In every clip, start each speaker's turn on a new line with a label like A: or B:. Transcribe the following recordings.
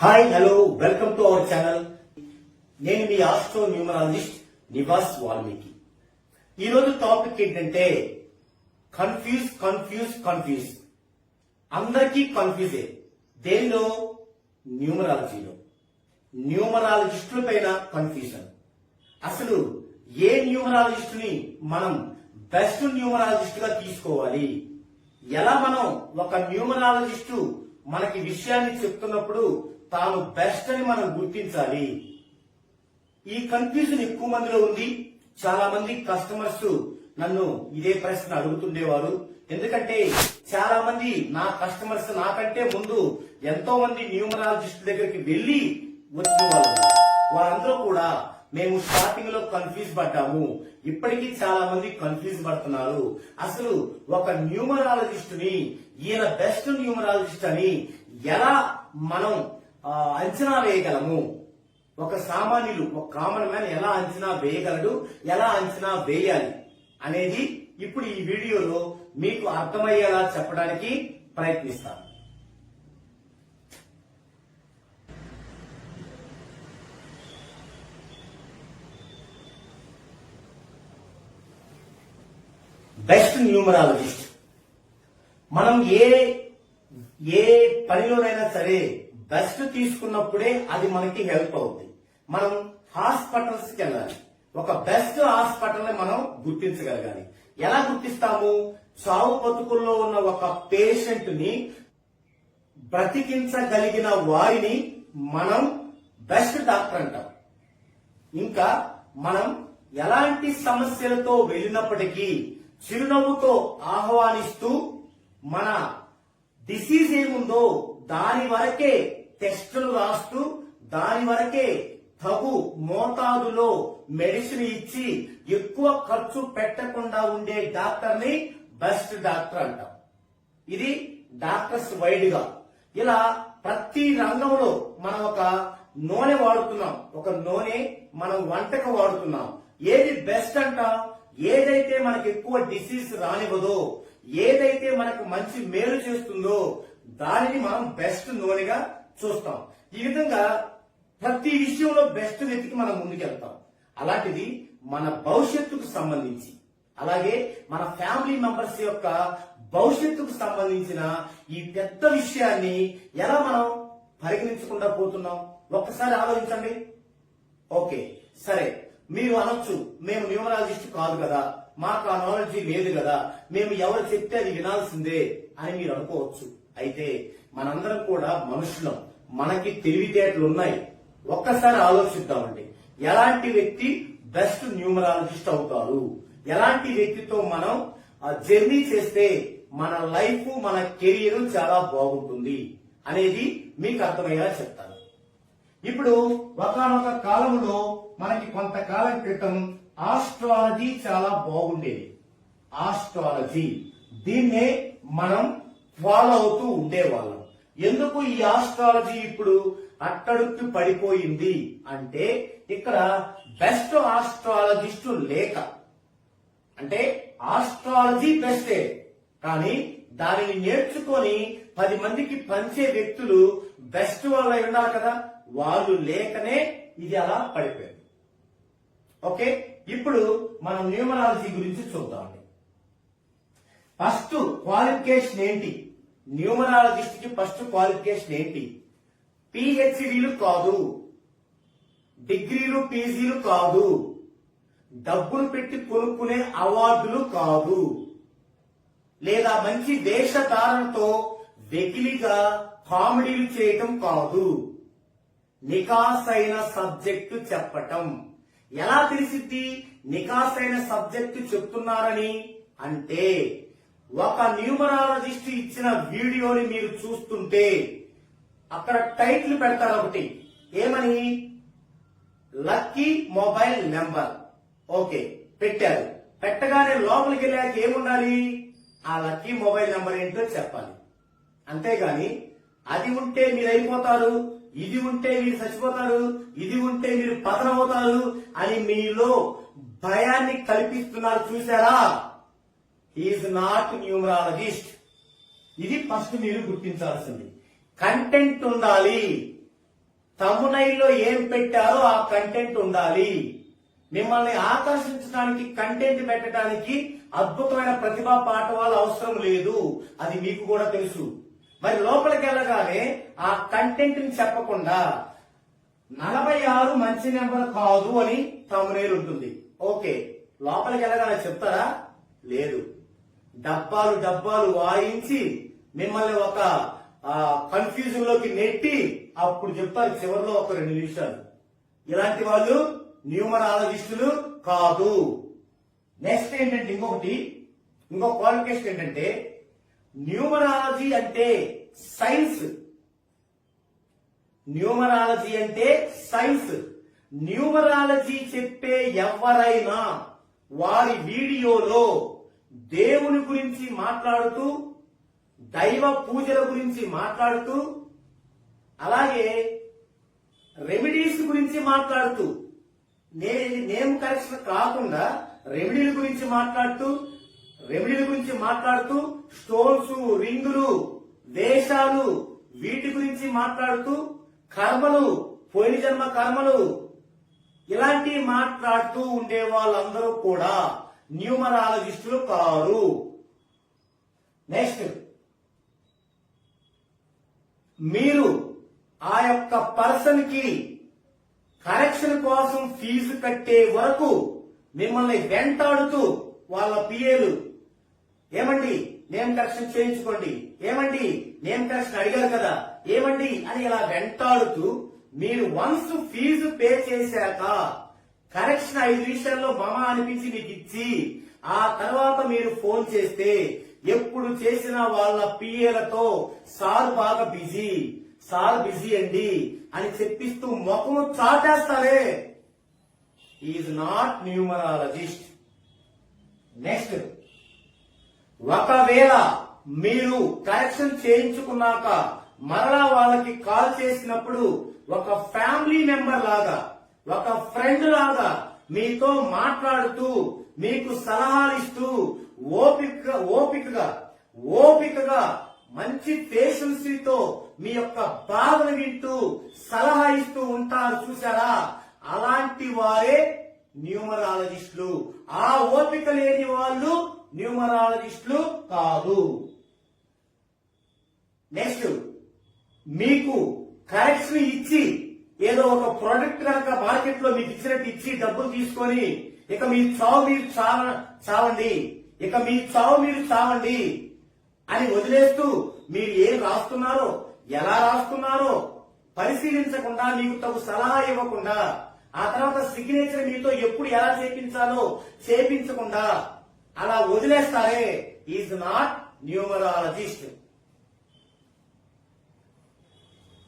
A: Hi hello welcome to our channel నేను మీ astro numerologist Nivas Valmiki. ఈరోజు టాపిక్ ఏంటంటే కన్ఫ్యూజ్ కన్ఫ్యూజ్ కన్ఫ్యూజ్ అందరికీ కన్ఫ్యూజే దేనిలో న్యూమరాలజీలో. న్యూమరాలజిస్టుల పైన కన్ఫ్యూజన్ అసలు ఏ న్యూమరాలజిస్టుని మనం బెస్ట్ న్యూమరాలజిస్ట్గా తీసుకోవాలి? ఎలా మనం ఒక న్యూమరాలజిస్టు మనకి విషయాన్ని చెప్తున్నప్పుడు తాను బెస్ట్ అని మనం గుర్తించాలి. ఈ కన్ఫ్యూజన్ ఎక్కువ మందిలో ఉంది. చాలా మంది కస్టమర్స్ నన్ను ఇదే ప్రశ్న అడుగుతుండేవారు. ఎందుకంటే చాలా మంది నా కస్టమర్స్ నాకంటే ముందు ఎంతో మంది న్యూమరాలజిస్ట్ దగ్గరికి వెళ్ళి వచ్చిన వాళ్ళు. వారందరూ కూడా మేము స్టార్టింగ్లో కన్ఫ్యూజ్ పడ్డాము. ఇప్పటికీ చాలా మంది కన్ఫ్యూజ్ పడుతున్నారు. అసలు ఒక న్యూమరాలజిస్ట్ని ఈయన బెస్ట్ న్యూమరాలజిస్ట్ అని ఎలా మనం అంచనా వేయగలము. ఒక సామాన్యులు ఒక కామన్ మ్యాన్ ఎలా అంచనా వేయగలడు ఎలా అంచనా వేయాలి అనేది ఇప్పుడు ఈ వీడియోలో మీకు అర్థమయ్యేలా చెప్పడానికి ప్రయత్నిస్తాను. Best numerologist. మనం ఏ ఏ పనిలోనైనా సరే బెస్ట్ తీసుకున్నప్పుడే అది మనకి హెల్ప్ అవుతుంది మనం హాస్పిటల్స్కి వెళ్ళాలి ఒక బెస్ట్ హాస్పిటల్ని మనం గుర్తించగలగాలి. ఎలా గుర్తిస్తాము? చావు బతుకుల్లో ఉన్న ఒక పేషెంట్ని బ్రతికించగలిగిన వారిని మనం బెస్ట్ డాక్టర్ అంటాం. ఇంకా మనం ఎలాంటి సమస్యలతో వెళ్ళినప్పటికీ చిరునవ్వుతో ఆహ్వానిస్తూ మన డిసీజ్ ఏముందో దాని వరకే టెస్టులు రాస్తూ దాని వరకే తగు మోతాదులో మెడిసిన్ ఇచ్చి ఎక్కువ ఖర్చు పెట్టకుండా ఉండే డాక్టర్ని బెస్ట్ డాక్టర్ అంటాం. ఇది డాక్టర్స్ వైడ్గా ఇలా ప్రతి రంగంలో మనం ఒక నూనె వాడుతున్నాం. ఒక నూనె మనం వంటకు వాడుతున్నాం. ఏది బెస్ట్ అంటాం ఏదైతే మనకు ఎక్కువ డిసీజ్ రానివ్వదో ఏదైతే మనకు మంచి మేలు చేస్తుందో దానిని మనం బెస్ట్ నూనెగా చూస్తాం. ఈ విధంగా ప్రతి విషయంలో బెస్ట్ వెతికి మనం ముందుకెళ్తాం. అలాంటిది మన భవిష్యత్తుకు సంబంధించి అలాగే మన ఫ్యామిలీ మెంబర్స్ యొక్క భవిష్యత్తుకు సంబంధించిన ఈ పెద్ద విషయాన్ని ఎలా మనం పరిగణించకుండా పోతున్నాం? ఒక్కసారి ఆలోచించండి. ఓకే సరే. మీరు అనొచ్చు మేము న్యూమరాలజిస్ట్ కాదు కదా మాకు ఆ నాలెడ్జీ లేదు కదా మేము ఎవరు చెప్తే అది వినాల్సిందే అని మీరు అనుకోవచ్చు. అయితే మనందరం కూడా మనుషులం. మనకి తెలివితేటలు ఉన్నాయి. ఒక్కసారి ఆలోచిద్దామండి. ఎలాంటి వ్యక్తి బెస్ట్ న్యూమరాలజిస్ట్ అవుతారు ఎలాంటి వ్యక్తితో మనం జర్నీ చేస్తే మన లైఫ్ మన కెరియర్ చాలా బాగుంటుంది అనేది మీకు అర్థమయ్యేలా చెప్తాను. ఇప్పుడు ఒకనొక కాలంలో మనకి కొంతకాలం క్రితం ఆస్ట్రాలజీ చాలా బాగుండేది. ఆస్ట్రాలజీ. దీన్నే మనం ఫాలో అవుతూ ఉండేవాళ్ళం. ఎందుకు ఈ ఆస్ట్రాలజీ ఇప్పుడు అట్టడుక్కి పడిపోయింది అంటే ఇక్కడ బెస్ట్ ఆస్ట్రాలజిస్టు లేక. అంటే ఆస్ట్రాలజీ బెస్టే. కానీ దానిని నేర్చుకొని పది మందికి పంచే వ్యక్తులు బెస్ట్ వాళ్ళు ఉన్నారు కదా. వాళ్ళు లేకనే ఇది అలా పడిపోయింది. ఓకే? ఇప్పుడు మనం న్యూమరాలజీ గురించి చూద్దామండి. ఫస్ట్ క్వాలిఫికేషన్ ఏంటి? న్యూమరాలజిస్ట్కి ఫస్ట్ క్వాలిఫికేషన్ ఏంటి? పిహెచ్డీలు కాదు. డిగ్రీలు పీజీలు కాదు. డబ్బులు పెట్టి కొనుక్కునే అవార్డులు కాదు. లేదా మంచి వేషధారణతో వెకిలిగా కామెడీలు చేయటం కాదు. నికాసైన సబ్జెక్టు చెప్పటం. ఎలా తెలిసిద్ది? నికాసైన సబ్జెక్టు చెప్తున్నారని అంటే ఒక న్యూమరాలజిస్ట్ ఇచ్చిన వీడియోని మీరు చూస్తుంటే అక్కడ టైటిల్ పెడతారు ఒకటి. ఏమని? Lucky mobile number. ఓకే పెట్టారు. పెట్టగానే లోపలికి వెళ్ళాక ఏముండాలి? ఆ లక్కీ మొబైల్ నెంబర్ ఏంటో చెప్పాలి. అంతేగాని అది ఉంటే మీరు అయిపోతారు ఇది ఉంటే మీరు చచ్చిపోతారు ఇది ఉంటే మీరు పతనమవుతారు అని మీలో భయాన్ని కల్పిస్తున్నారు చూసారా ఈజ్ నాట్ న్యూమరాలజిస్ట్ ఇది ఫస్ట్ మీరు గుర్తించాల్సింది. కంటెంట్ ఉండాలి. తమ్మునైల్లో ఏం పెట్టారో ఆ కంటెంట్ ఉండాలి. మిమ్మల్ని ఆకర్షించడానికి కంటెంట్ పెట్టడానికి అద్భుతమైన ప్రతిభా పాఠవాలు అవసరం లేదు. అది మీకు కూడా తెలుసు. మరి లోపలికి వెళ్ళగానే ఆ కంటెంట్ని చెప్పకుండా నలభై ఆరు మంచి నెంబర్ కాదు అని తమ్మునేలు ఉంటుంది ఓకే లోపలికి వెళ్ళగానే చెప్తారా? లేదు. డబ్బాలు డబ్బాలు వాయించి మిమ్మల్ని ఒక కన్ఫ్యూజన్లోకి నెట్టి అప్పుడు చెప్తారు చివరిలో ఒక రెండు నిమిషాలు. ఇలాంటి వాళ్ళు న్యూమరాలజిస్టులు కాదు. నెక్స్ట్ ఏంటంటే ఇంకొకటి ఇంకో క్వాలిఫికేషన్ ఏంటంటే న్యూమరాలజీ అంటే సైన్స్. న్యూమరాలజీ అంటే సైన్స్. న్యూమరాలజీ చెప్పే ఎవరైనా వారి వీడియోలో దేవుని గురించి మాట్లాడుతూ దైవ పూజల గురించి మాట్లాడుతూ అలాగే రెమెడీస్ గురించి మాట్లాడుతూ నేను నేమ్ కరెక్షన్ కాకుండా రెమెడీల గురించి మాట్లాడుతూ రెమెడీల గురించి మాట్లాడుతూ స్టోన్స్ రింగులు వేషాలు వీటి గురించి మాట్లాడుతూ కర్మలు పోయిన జన్మ కర్మలు ఇలాంటివి మాట్లాడుతూ ఉండే వాళ్ళందరూ కూడా న్యూమరాలజిస్టులు కారు. నెక్స్ట్ మీరు ఆ యొక్క పర్సన్కి కరెక్షన్ కోసం ఫీజు కట్టే వరకు మిమ్మల్ని వెంటాడుతూ వాళ్ళ పిఏలు ఏమండి నేమ్ కరెక్షన్ చేయించుకోండి ఏమండి నేమ్ కరెక్షన్ అడిగారు కదా ఏమండి అని ఇలా వెంటాడుతూ మీరు వన్స్ ఫీజు పే చేశాక కరెక్షన్ ఐదు విషయాల్లో మమ అనిపించి మీకు ఇచ్చి ఆ తర్వాత మీరు ఫోన్ చేస్తే ఎప్పుడు చేసిన వాళ్ళ పిఏలతో సార్ బాగా బిజీ సార్ బిజీ అండి అని చెప్పిస్తూ ముఖము చాటేస్తారే. ఈజ్ నాట్ న్యూమరాలజిస్ట్ నెక్స్ట్ ఒకవేళ మీరు కరెక్షన్ చేయించుకున్నాక మరలా వాళ్ళకి కాల్ చేసినప్పుడు ఒక ఫ్యామిలీ మెంబర్ లాగా ఒక ఫ్రెండ్ లాగా మీతో మాట్లాడుతూ మీకు సలహాలు ఇస్తూ ఓపిక ఓపికగా ఓపికగా మంచి పేషెన్సీతో మీ యొక్క బాధను వింటూ సలహా ఇస్తూ ఉంటారు చూసారా అలాంటి వారే న్యూమరాలజిస్టులు. ఆ ఓపిక లేని వాళ్ళు న్యూమరాలజిస్టులు కాదు. నెక్స్ట్ మీకు కరెక్షన్ ఇచ్చి ఏదో ఒక ప్రోడక్ట్ కనుక మార్కెట్లో మీకు ఇచ్చినట్టు ఇచ్చి డబ్బులు తీసుకొని ఇక మీ చావు మీరు చావ చావండి. ఇక మీ చావు మీరు చావండి అని వదిలేస్తూ మీరు ఏం రాస్తున్నారో ఎలా రాస్తున్నారో పరిశీలించకుండా మీకు తగు సలహా ఇవ్వకుండా ఆ తర్వాత సిగ్నేచర్ మీతో ఎప్పుడు ఎలా చేపించాలో చేపించకుండా అలా వదిలేస్తారే ఈజ్ నాట్ న్యూమరాలజిస్ట్.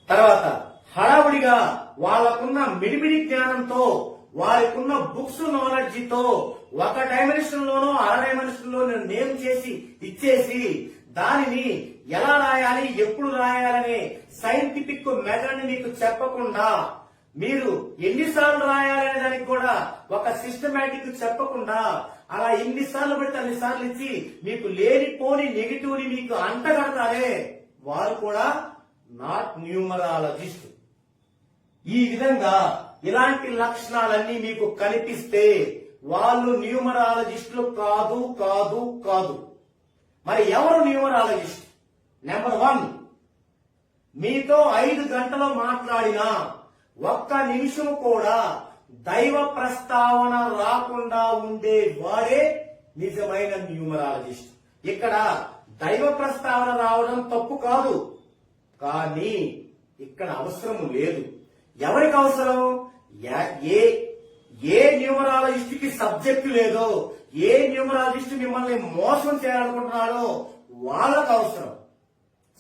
A: తర్వాత హడావుడిగా వాళ్ళకున్న మిడిమిడి జ్ఞానంతో వారికున్న బుక్స్ నాలెడ్జితో ఒక డైమెన్షన్ లోనో అర డైమెన్షన్ లోనో నేమ్ చేసి ఇచ్చేసి దానిని ఎలా రాయాలి ఎప్పుడు రాయాలనే సైంటిఫిక్ మెథడ్ మీకు చెప్పకుండా మీరు ఎన్నిసార్లు రాయాలనే దానికి కూడా ఒక సిస్టమేటిక్ చెప్పకుండా అలా ఎన్నిసార్లు పెడితే అన్నిసార్లు ఇచ్చి మీకు లేనిపోని నెగిటివ్ని మీకు అంటగడతారే వారు కూడా నాట్ న్యూమరాలజిస్ట్ ఈ విధంగా ఇలాంటి లక్షణాలన్నీ మీకు కనిపిస్తే వాళ్ళు న్యూమరాలజిస్టులు కాదు కాదు కాదు. మరి ఎవరు న్యూమరాలజిస్ట్? నెంబర్ వన్ మీతో ఐదు గంటలు మాట్లాడినా ఒక్క నిమిషం కూడా దైవ ప్రస్తావన రాకుండా ఉండే వాడే నిజమైన న్యూమరాలజిస్ట్. ఇక్కడ దైవ ప్రస్తావన రావడం తప్పు కాదు. కానీ ఇక్కడ అవసరం లేదు. ఎవరికి అవసరం? ఏ ఏ న్యూమరాలజిస్ట్కి సబ్జెక్ట్ లేదో ఏ న్యూమరాలజిస్ట్ మిమ్మల్ని మోసం చేయాలనుకుంటున్నాడో వాళ్ళకు అవసరం.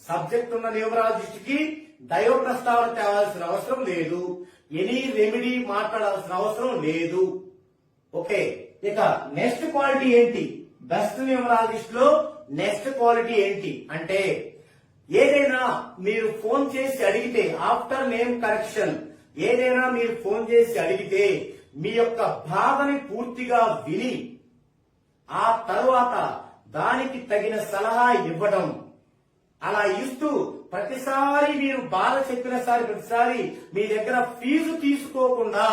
A: సబ్జెక్ట్ ఉన్న న్యూమరాలజిస్ట్కి దైవ ప్రస్తావన తేవాల్సిన అవసరం లేదు. ఎనీ రెమెడీ మాట్లాడాల్సిన అవసరం లేదు. ఓకే ఇక నెక్స్ట్ క్వాలిటీ ఏంటి? బెస్ట్ న్యూమరాలజిస్ట్లో నెక్స్ట్ క్వాలిటీ ఏంటి? అంటే ఏదైనా మీరు ఫోన్ చేసి అడిగితే ఆఫ్టర్ నేమ్ కరెక్షన్ ఏదైనా మీరు ఫోన్ చేసి అడిగితే మీ యొక్క బాధని పూర్తిగా విని ఆ తర్వాత దానికి తగిన సలహా ఇవ్వడం. అలా ఇస్తూ ప్రతిసారి మీరు బాధ చెప్పినసారి ప్రతిసారి మీ దగ్గర ఫీజు తీసుకోకుండా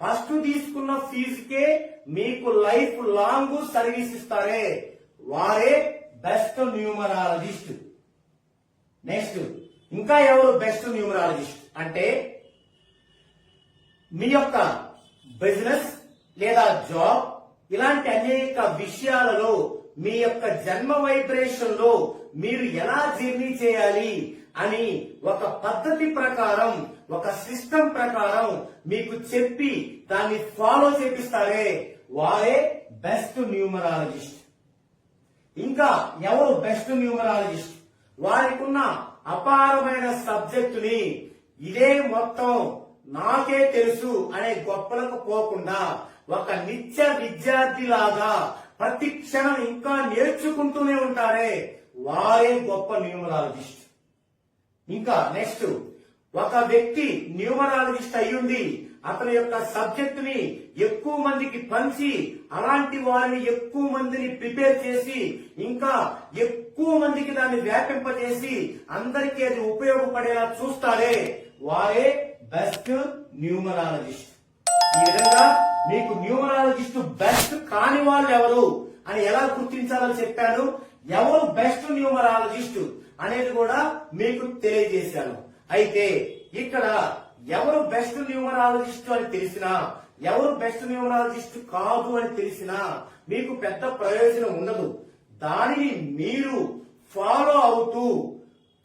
A: ఫస్ట్ తీసుకున్న ఫీజుకే మీకు లైఫ్ లాంగ్ సర్వీస్ ఇస్తారే వారే బెస్ట్ న్యూమరాలజిస్ట్. నెక్స్ట్ ఇంకా ఎవరు బెస్ట్ న్యూమరాలజిస్ట్? అంటే మీ యొక్క బిజినెస్ లేదా జాబ్ ఇలాంటి అనేక విషయాలలో మీ యొక్క జన్మ వైబ్రేషన్లో మీరు ఎలా జర్నీ చేయాలి అని ఒక పద్ధతి ప్రకారం ఒక సిస్టమ్ ప్రకారం మీకు చెప్పి దాన్ని ఫాలో చేపిస్తారే వారే బెస్ట్ న్యూమరాలజిస్ట్. ఇంకా ఎవరు బెస్ట్ న్యూమరాలజిస్ట్? వారికి ఉన్న అపారమైన సబ్జెక్టుని ఇదే మొత్తం నాకే తెలుసు అనే గొప్పలకు పోకుండా ఒక నిత్య విద్యార్థి లాగా ప్రతి క్షణం ఇంకా నేర్చుకుంటూనే ఉంటారే వారే గొప్ప న్యూమరాలజిస్ట్. ఇంకా నెక్స్ట్ ఒక వ్యక్తి న్యూమరాలజిస్ట్ అయ్యుండి అతని యొక్క సబ్జెక్ట్ని ఎక్కువ మందికి పంచి అలాంటి వారిని ఎక్కువ మందిని ప్రిపేర్ చేసి ఇంకా ఎక్కువ మందికి దాన్ని వ్యాపింపజేసి అందరికీ అది ఉపయోగపడేలా చూస్తారే వారే బెస్ట్ న్యూమరాలజిస్ట్ ఈ విధంగా మీకు న్యూమరాలజిస్ట్ బెస్ట్ కాని వాళ్ళు ఎవరు అని ఎలా గుర్తించాలో చెప్పాను? ఎవరు బెస్ట్ న్యూమరాలజిస్ట్ అనేది కూడా మీకు తెలియజేశాను. అయితే ఇక్కడ ఎవరు బెస్ట్ న్యూమరాలజిస్ట్ అని తెలిసినా ఎవరు బెస్ట్ న్యూమరాలజిస్ట్ కాదు అని తెలిసినా మీకు పెద్ద ప్రయోజనం ఉండదు. దానిని మీరు ఫాలో అవుతూ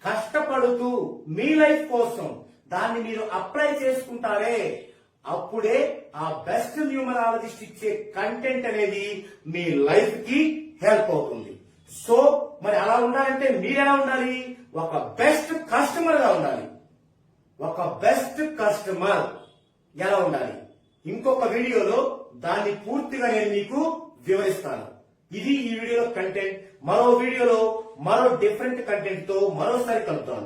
A: కష్టపడుతూ మీ లైఫ్ కోసం దాన్ని మీరు అప్లై చేసుకుంటారే అప్పుడే ఆ బెస్ట్ న్యూమరాలజిస్ట్ ఇచ్చే కంటెంట్ అనేది మీ లైఫ్కి హెల్ప్ అవుతుంది. సో మరి అలా ఉండాలంటే మీరు ఎలా ఉండాలి? ఒక బెస్ట్ కస్టమర్గా ఉండాలి. ఒక బెస్ట్ కస్టమర్ ఎలా ఉండాలి? ఇంకొక వీడియోలో దాన్ని పూర్తిగా నేను మీకు వివరిస్తాను. ఇది ఈ వీడియో కంటెంట్ మరో వీడియోలో మరో డిఫరెంట్ కంటెంట్తో మరోసారి కలుద్దాం